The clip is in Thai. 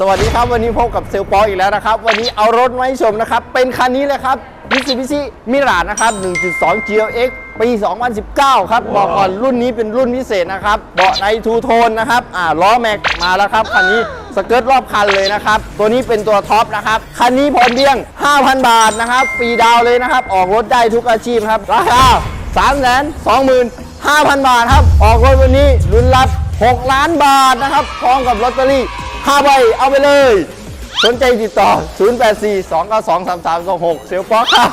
สวัสดีครับวันนี้พบกับเซลล์ปออีกแล้วนะครับ วันนี้เอารถมาให้ชมนะครับ เป็นคันนี้เลยครับ Mitsubishi Mirage นะครับ 1.2 GLX ปี 2019 ครับ บอกก่อนรุ่นนี้เป็นรุ่นพิเศษนะครับ เบาะในทูโทนนะครับ อ่าล้อแม็กมาแล้วครับ คันนี้สเกิร์ตรอบคันเลยนะครับ ตัวนี้เป็นตัวท็อปนะครับ คันนี้ผ่อนเพียง 5,000 บาทนะครับปีดาวเลยนะครับ ออกรถได้ทุกอาชีพครับ ราคา3 2 5 0 0 0 บาทครับ ออกรถวันนี้รุ่นรับ 6 ล้านบาทนะครับพร้อมกับลอตเตอรี่ 5ใบเอาไปเลย สนใจติดต่อ 084 292 3326 เซลล์ป๊อกครับ